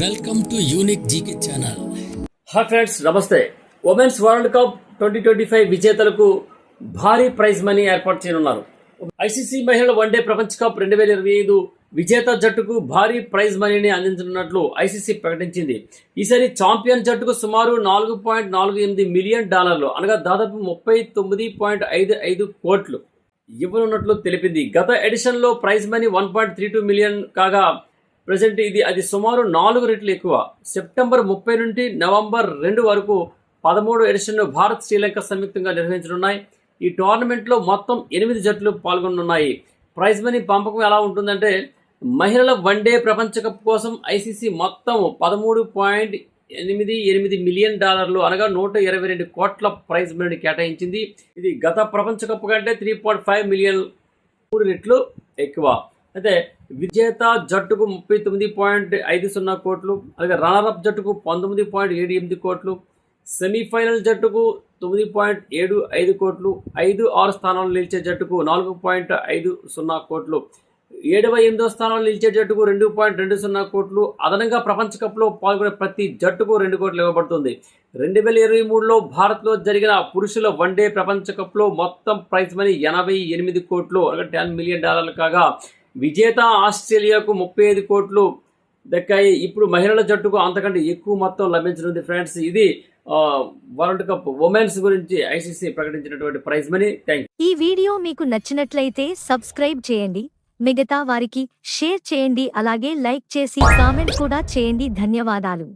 Welcome to unique GK channel హా friends నమస్తే. Women's world cup twenty twenty five విజేతలకు భారీ ప్రైజ్ మనీ ఏర్పాటు చేయనున్నారు. ఐసీసీ మహిళల వన్డే ప్రపంచ కప్ రెండు వేల ఇరవై ఐదు విజేత జట్టుకు భారీ ప్రైజ్ మనీని అందించనున్నట్లు ఐసీసీ ప్రకటించింది. ఈసారి ఛాంపియన్ జట్టుకు సుమారు నాలుగు పాయింట్ నాలుగు ఎనిమిది మిలియన్ డాలర్లు అనగా దాదాపు ముప్పై తొమ్మిది పాయింట్ ఐదు ఐదు కోట్లు ఇవ్వనున్నట్లు తెలిపింది. గత ఎడిషన్లో prize money one point three two million కాగా ప్రజెంట్ ఇది అది సుమారు నాలుగు రెట్లు ఎక్కువ. సెప్టెంబర్ ముప్పై నుండి నవంబర్ రెండు వరకు పదమూడు ఎడిషన్ను భారత్ శ్రీలంక సంయుక్తంగా నిర్వహించనున్నాయి. ఈ టోర్నమెంట్లో మొత్తం ఎనిమిది జట్లు పాల్గొనున్నాయి ప్రైజ్ మనీ పంపకం ఎలా ఉంటుందంటే మహిళల వన్డే ప్రపంచ కప్ కోసం ఐసీసీ మొత్తం పదమూడు పాయింట్ ఎనిమిది ఎనిమిది మిలియన్ డాలర్లు అనగా నూట ఇరవై రెండు కోట్ల ప్రైజ్ మనీని కేటాయించింది. ఇది గత ప్రపంచ కప్ కంటే త్రీ పాయింట్ ఫైవ్ మిలియన్ మూడు రెట్లు ఎక్కువ. అయితే విజేత జట్టుకు ముప్పై తొమ్మిది పాయింట్ ఐదు సున్నా కోట్లు అలాగే రన్నర్అప్ జట్టుకు పంతొమ్మిది పాయింట్ ఏడు ఎనిమిది కోట్లు సెమీఫైనల్ జట్టుకు తొమ్మిది పాయింట్ ఏడు ఐదు కోట్లు ఐదు ఆరు స్థానాలు నిలిచే జట్టుకు నాలుగు పాయింట్ ఐదు సున్నా కోట్లు ఏడవ ఎనిమిదో స్థానంలో నిలిచే జట్టుకు రెండు పాయింట్ రెండు సున్నా కోట్లు అదనంగా ప్రపంచ కప్లో పాల్గొనే ప్రతి జట్టుకు రెండు కోట్లు ఇవ్వబడుతుంది. రెండు వేల ఇరవై మూడులో భారత్లో జరిగిన పురుషుల వన్డే ప్రపంచ కప్లో మొత్తం ప్రైజ్ మనీ ఎనభై ఎనిమిది కోట్లు అనగా టెన్ మిలియన్ డాలర్లు కాగా విజేత ఆస్ట్రేలియాకు ముప్పై ఐదు కోట్లు దక్కాయి. ఇప్పుడు మహిళల జట్టుకు అంతకంటే ఎక్కువ మొత్తం లభించనుంది ఫ్రెండ్స్. ఇది వరల్డ్ కప్ ఉమెన్స్ గురించి ఐసీసీ ప్రకటించినటువంటి ప్రైజ్ మనీ. థ్యాంక్ ఈ వీడియో మీకు నచ్చినట్లయితే సబ్స్క్రైబ్ చేయండి. మిగతా వారికి షేర్ చేయండి. అలాగే లైక్ చేసి కామెంట్ కూడా చేయండి. ధన్యవాదాలు.